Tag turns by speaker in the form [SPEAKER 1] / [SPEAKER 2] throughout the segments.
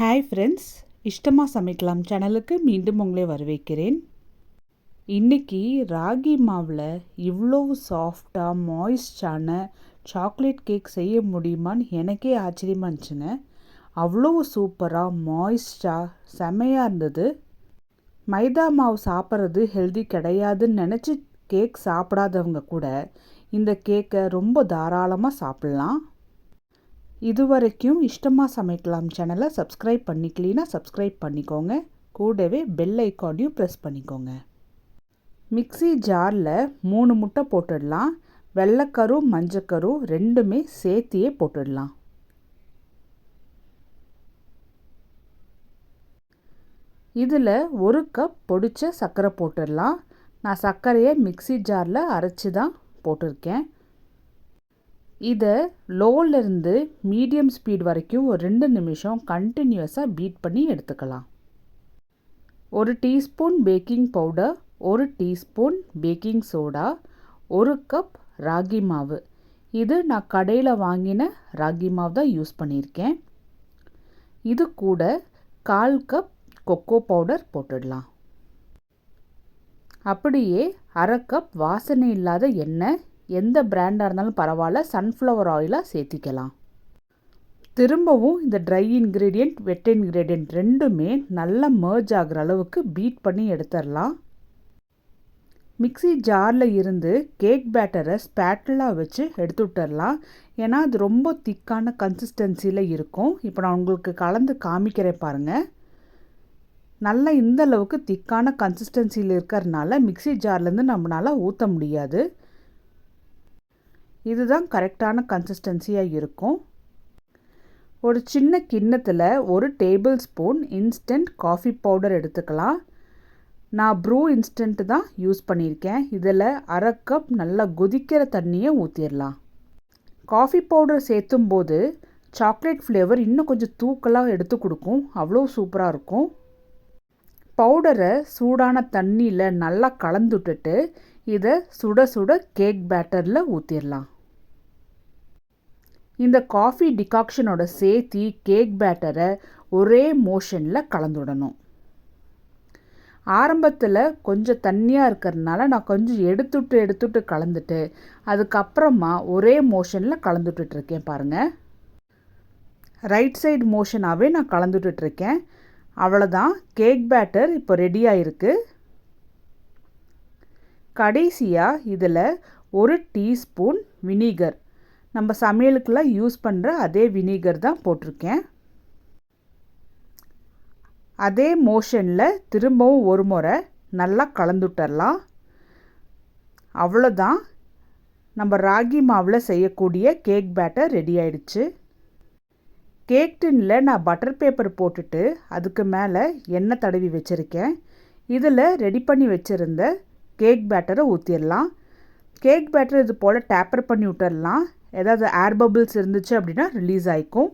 [SPEAKER 1] Hi friends இஷ்டமாக சமைக்கலாம் சேனலுக்கு மீண்டும் உங்களை வரவேற்கிறேன். இன்றைக்கி ராகி மாவில் இவ்வளோ சாஃப்டாக மாய்ஸ்டான சாக்லேட் கேக் செய்ய முடியுமான்னு எனக்கே ஆச்சரியமாக இருந்துச்சுங்க. அவ்வளோ சூப்பராக மாய்ஸ்டாக செமையாக இருந்தது. மைதா மாவு சாப்பிட்றது ஹெல்தி கிடையாதுன்னு நினச்சி கேக் சாப்பிடாதவங்க கூட இந்த கேக்கை ரொம்ப தாராளமாக சாப்பிட்லாம். இதுவரைக்கும் இஷ்டமாக சமைக்கலாம் சேனலை சப்ஸ்கிரைப் பண்ணிக்கலினா சப்ஸ்கிரைப் பண்ணிக்கோங்க. கூடவே பெல் ஐக்கானையும் ப்ரெஸ் பண்ணிக்கோங்க. மிக்சி ஜாரில் மூணு முட்டை போட்டுடலாம். வெள்ளைக்கரு மஞ்சக்கரு ரெண்டுமே சேர்த்தியே போட்டுடலாம். இதில் ஒரு கப் பொடிச்ச சர்க்கரை போட்டுடலாம். நான் சர்க்கரையை மிக்சி ஜாரில் அரைச்சி தான் போட்டிருக்கேன். இதை லோலேருந்து மீடியம் ஸ்பீட் வரைக்கும் ஒரு ரெண்டு நிமிஷம் கண்டினியூஸாக பீட் பண்ணி எடுத்துக்கலாம். ஒரு டீஸ்பூன் பேக்கிங் பவுடர் ஒரு டீஸ்பூன் பேக்கிங் சோடா ஒரு கப் ராகி மாவு. இது நான் கடையில் வாங்கின ராகி மாவு தான் யூஸ் பண்ணியிருக்கேன். இது கூட கால் கப் கொக்கோ பவுடர் போட்டுடலாம். அப்படியே அரை கப் வாசனை இல்லாத எண்ணெய் எந்த பிராண்டாக இருந்தாலும் பரவாயில்ல சன்ஃப்ளவர் ஆயிலாக சேர்த்திக்கலாம். திரும்பவும் இந்த ட்ரை இன்க்ரீடியண்ட் வெட் இன்க்ரீடியண்ட் ரெண்டுமே நல்லா மர்ஜ் ஆகிற அளவுக்கு பீட் பண்ணி எடுத்துடலாம். மிக்சி ஜாரில் இருந்து கேக் பேட்டரை ஸ்பேட்டலாக வச்சு எடுத்து விட்டுடலாம். ஏன்னா அது ரொம்ப திக்கான கன்சிஸ்டன்சியில் இருக்கும். இப்போ நான் உங்களுக்கு கலந்து காமிக்கிறேன் பாருங்கள் நல்லா இந்த அளவுக்கு திக்கான கன்சிஸ்டன்சியில் இருக்கிறதுனால மிக்சி ஜார்லேருந்து நம்மளால் ஊற்ற முடியாது. இதுதான் கரெக்டான கன்சிஸ்டன்சியாக இருக்கும். ஒரு சின்ன கிண்ணத்தில் ஒரு tablespoon instant coffee powder எடுத்துக்கலாம். நான் ப்ரூ இன்ஸ்டன்ட் தான் யூஸ் பண்ணியிருக்கேன். இதில் அரை கப் நல்லா கொதிக்கிற தண்ணியை ஊற்றிடலாம் காஃபி பவுடர் சேர்த்தும் போது சாக்லேட் ஃப்ளேவர் இன்னும் கொஞ்சம் தூக்கலாக எடுத்து கொடுக்கும். அவ்வளோ சூப்பராக இருக்கும். பவுடரை சூடான தண்ணியில் நல்லா கலந்துட்டுட்டு இதை சுட சுட கேக் பேட்டரில் ஊற்றிடலாம் இந்த காஃபி டிகாக்ஷனோட சேர்த்தி கேக் பேட்டரை ஒரே மோஷனில் கலந்துடணும். ஆரம்பத்தில் கொஞ்சம் தண்ணியாக இருக்கிறதுனால நான் கொஞ்சம் எடுத்துட்டு எடுத்துட்டு கலந்துட்டு அதுக்கப்புறமா ஒரே மோஷனில் கலந்துட்டுருக்கேன் பாருங்கள் ரைட் சைடு மோஷனாகவே நான் கலந்துட்டுருக்கேன் அவ்வளோதான் கேக் பேட்டர் இப்போ ரெடி ஆயிருக்கு கடைசியாக இதில் ஒரு டீஸ்பூன் வினிகர். நம்ம சமையலுக்கெல்லாம் யூஸ் பண்ணுற அதே வினிகர் தான் போட்டிருக்கேன். அதே மோஷனில் திரும்பவும் ஒரு முறை நல்லா கலந்துட்டரலாம் அவ்வளோதான் நம்ம ராகி மாவில் செய்யக்கூடிய கேக் பேட்டர் ரெடி ஆயிடுச்சு. கேக் டின்னில் நான் பட்டர் பேப்பர் போட்டுட்டு அதுக்கு மேலே எண்ணெய் தடவி வச்சுருக்கேன். இதில் ரெடி பண்ணி வச்சுருந்த கேக் பேட்டரை ஊற்றிடலாம் கேக் பேட்டர் இது போல் டேப்பர் பண்ணி விட்டுடலாம் ஏதாவது ஏர் பபிள்ஸ் இருந்துச்சு அப்படின்னா ரிலீஸ் ஆகிக்கும்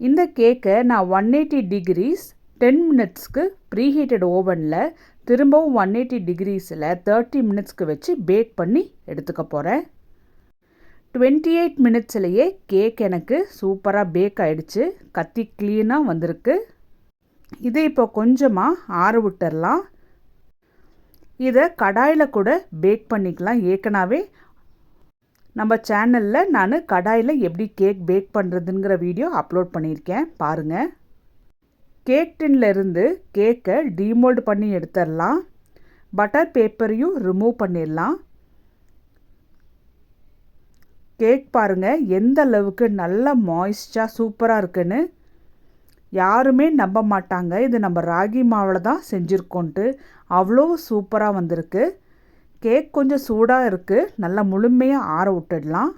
[SPEAKER 1] இந்த கேக்கை நான் ஒன் எயிட்டி டிகிரிஸ் டென் மினிட்ஸ்க்கு ப்ரீஹீட்டட் ஓவனில் திரும்பவும் ஒன் எயிட்டி டிகிரிஸில் தேர்ட்டி மினிட்ஸ்க்கு வச்சு பேக் பண்ணி எடுத்துக்க போகிறேன் டுவெண்ட்டி எயிட் மினிட்ஸ்லேயே கேக் எனக்கு சூப்பராக பேக் ஆகிடுச்சு கத்தி க்ளீனாக வந்திருக்கு. இதை இப்போ கொஞ்சமாக ஆற விட்டுடலாம் இதை கடாயில் கூட பேக் பண்ணிக்கலாம். ஏற்கனவே நம்ம சேனலில் நான் கடாயில் எப்படி கேக் பேக் பண்ணுறதுங்கிற வீடியோ அப்லோட் பண்ணியிருக்கேன். பாருங்கள் கேக் டின்லேருந்து கேக்கை டீமோல்டு பண்ணி எடுத்துடலாம் பட்டர் பேப்பரையும் ரிமூவ் பண்ணிடலாம் கேக் பாருங்கள் எந்த அளவுக்கு நல்ல மாய்ஸ்டாக சூப்பராக இருக்குன்னு. யாருமே நம்ப மாட்டாங்க. இது நம்ம ராகி மாவில் தான் செஞ்சுருக்கோன்ட்டு. அவ்வளோ சூப்பராக வந்திருக்கு. கேக் கொஞ்சம் சூடாக இருக்குது நல்லா முழுமையாக ஆற விட்டுடலாம்.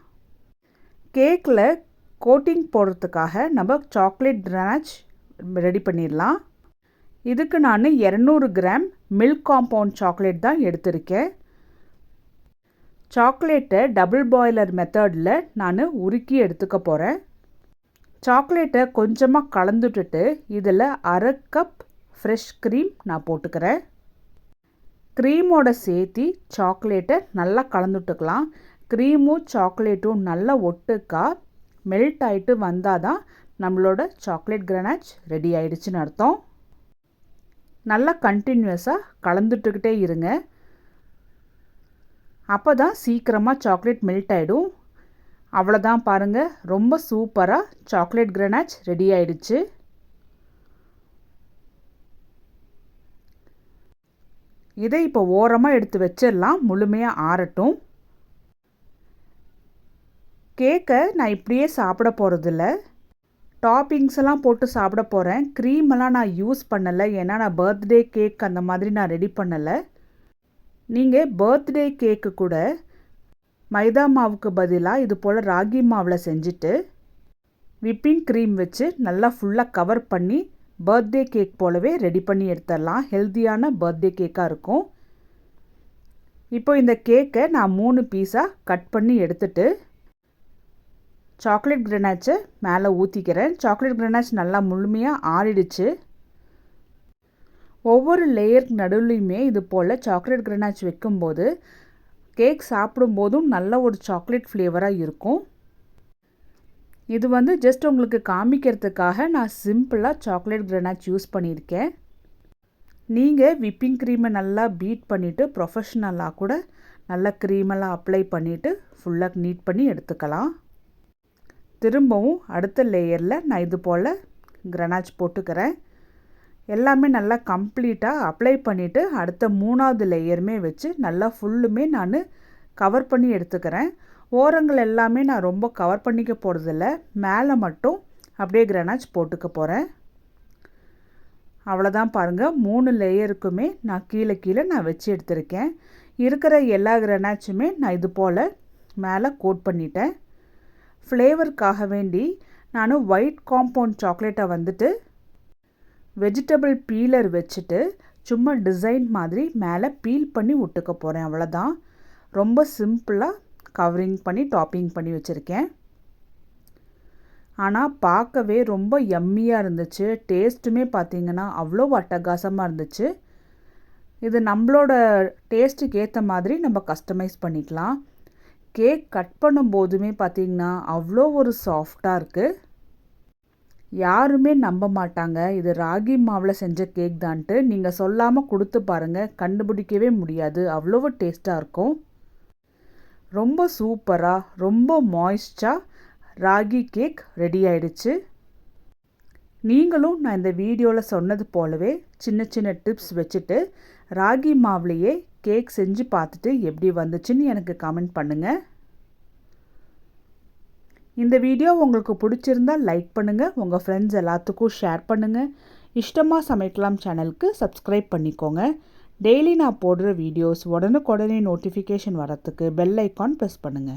[SPEAKER 1] கேக்கில் கோட்டிங் போடுறதுக்காக நம்ம சாக்லேட் ட்ராச் ரெடி பண்ணிடலாம். இதுக்கு நான் இரநூறு கிராம் மில்க் காம்பவுண்ட் சாக்லேட் தான் எடுத்திருக்கேன். சாக்லேட்டை டபுள் பாய்லர் மெத்தடில் நான் உருக்கி எடுத்துக்க போகிறேன் சாக்லேட்டை கொஞ்சமாக கலந்துட்டுட்டு இதில் அரை கப் ஃப்ரெஷ் க்ரீம் நான் போட்டுக்கிறேன். க்ரீமோட சேர்த்தி சாக்லேட்டை நல்லா கலந்துட்டுக்கலாம். க்ரீமும் சாக்லேட்டும் நல்லா ஒட்டுக்கா மெல்ட் ஆகிட்டு வந்தால் தான் நம்மளோட சாக்லேட் கிரனாச் ரெடி ஆயிடுச்சுன்னு அர்த்தம். நல்லா கண்டினியூஸாக கலந்துட்டுக்கிட்டே இருங்க. அப்போ தான் சீக்கிரமாக சாக்லேட் மெல்ட் ஆகிடும் அவ்வளோதான் பாருங்கள் ரொம்ப சூப்பராக சாக்லேட் கிரனாச் ரெடி ஆயிடுச்சு. இதை இப்போ ஓரமாக எடுத்து வச்சிடலாம். முழுமையாக ஆறட்டும். கேக்கை நான் இப்படியே சாப்பிட போகிறதில்ல டாப்பிங்ஸ் எல்லாம் போட்டு சாப்பிட போகிறேன் க்ரீம் எல்லாம் நான் யூஸ் பண்ணலை. ஏன்னா நான் பர்த்டே கேக் அந்த மாதிரி நான் ரெடி பண்ணலை. நீங்கள் பர்த்டே கேக்கு கூட மைதா மாவுக்கு பதிலாக இது போல் ராகி மாவில் செஞ்சுட்டு விப்பிங் க்ரீம் வச்சு நல்லா ஃபுல்லாக கவர் பண்ணி பர்த்டே கேக் போலவே ரெடி பண்ணி எடுத்துடலாம். ஹெல்த்தியான பர்த்டே கேக்காக இருக்கும். இப்போ இந்த கேக்கை நான் மூணு பீஸாக கட் பண்ணி எடுத்துட்டு சாக்லேட் கிரனாச்சை மேலே ஊற்றிக்கிறேன் சாக்லேட் கிரனாச் நல்லா முழுமையாக ஆறிடுச்சு. ஒவ்வொரு லேயருக்கு நடுவுலையுமே இது போல் சாக்லேட் கிரனாச் வைக்கும்போது கேக் சாப்பிடும்போதும் நல்ல ஒரு சாக்லேட் ஃப்ளேவராக இருக்கும். இது வந்து ஜஸ்ட் உங்களுக்கு காமிக்கிறதுக்காக நான் சிம்பிளாக சாக்லேட் கிரனாச் யூஸ் பண்ணியிருக்கேன். நீங்கள் விப்பிங் க்ரீமை நல்லா பீட் பண்ணிவிட்டு ப்ரொஃபஷ்னலாக கூட நல்லா க்ரீமெல்லாம் அப்ளை பண்ணிவிட்டு ஃபுல்லாக நீட் பண்ணி எடுத்துக்கலாம். திரும்பவும் அடுத்த லேயரில் நான் இது போல் கிரனாச் போட்டுக்கிறேன். எல்லாமே நல்லா கம்ப்ளீட்டாக அப்ளை பண்ணிவிட்டு அடுத்த மூணாவது லேயருமே வச்சு நல்லா ஃபுல்லுமே நான் கவர் பண்ணி எடுத்துக்கிறேன். ஓரங்கள் எல்லாமே நான் ரொம்ப கவர் பண்ணிக்க போகிறதில்ல மேலே மட்டும் அப்படியே கிரனாச் போட்டுக்க போகிறேன் அவ்வளோதான் பாருங்கள் மூணு லேயருக்குமே நான் கீழே கீழே நான் வச்சு எடுத்திருக்கேன். இருக்கிற எல்லா கிரனாச்சுமே நான் இது போல் மேலே கோட் பண்ணிட்டேன். ஃப்ளேவருக்காக வேண்டி நான் ஒயிட் காம்பவுண்ட் சாக்லேட்டை வந்துட்டு வெஜிடபிள் பீலர் வச்சுட்டு சும்மா டிசைன் மாதிரி மேலே பீல் பண்ணி விட்டுக்க போகிறேன் அவ்வளோதான் ரொம்ப சிம்பிளாக கவரிங் பண்ணி டாப்பிங் பண்ணி வச்சுருக்கேன். ஆனால் பார்க்கவே ரொம்ப எம்மியாக இருந்துச்சு. டேஸ்ட்டுமே பார்த்திங்கன்னா அவ்வளோ அட்டகாசமாக இருந்துச்சு. இது நம்மளோட டேஸ்ட்டுக்கு ஏற்ற மாதிரி நம்ம கஸ்டமைஸ் பண்ணிக்கலாம். கேக் கட் பண்ணும்போதுமே பார்த்திங்கன்னா அவ்வளோ ஒரு சாஃப்டாக இருக்குது யாருமே நம்ப மாட்டாங்க. இது ராகி மாவில் செஞ்ச கேக் தான்ட்டு. நீங்கள் சொல்லாமல் கொடுத்து பாருங்கள் கண்டுபிடிக்கவே முடியாது. அவ்வளோ டேஸ்ட்டாக இருக்கும். ரொம்ப சூப்பராக ரொம்ப மாய்ஸ்டாக ராகி கேக் ரெடி ஆயிடுச்சு. நீங்களும் நான் இந்த வீடியோவில் சொன்னது போலவே சின்ன சின்ன டிப்ஸ் வச்சுட்டு ராகி மாவுலேயே கேக் செஞ்சு பார்த்துட்டு எப்படி வந்துச்சுன்னு எனக்கு கமெண்ட் பண்ணுங்கள் இந்த வீடியோ உங்களுக்கு பிடிச்சிருந்தால் லைக் பண்ணுங்கள் உங்கள் ஃப்ரெண்ட்ஸ் எல்லாத்துக்கும் ஷேர் பண்ணுங்கள் இஷ்டமாக சமைக்கலாம் சேனலுக்கு சப்ஸ்கிரைப் பண்ணிக்கோங்க. டெய்லி நான் போடுற வீடியோஸ் உடனுக்குடனே நோட்டிஃபிகேஷன் வரத்துக்கு பெல் ஐக்கான் ப்ரெஸ் பண்ணுங்கள்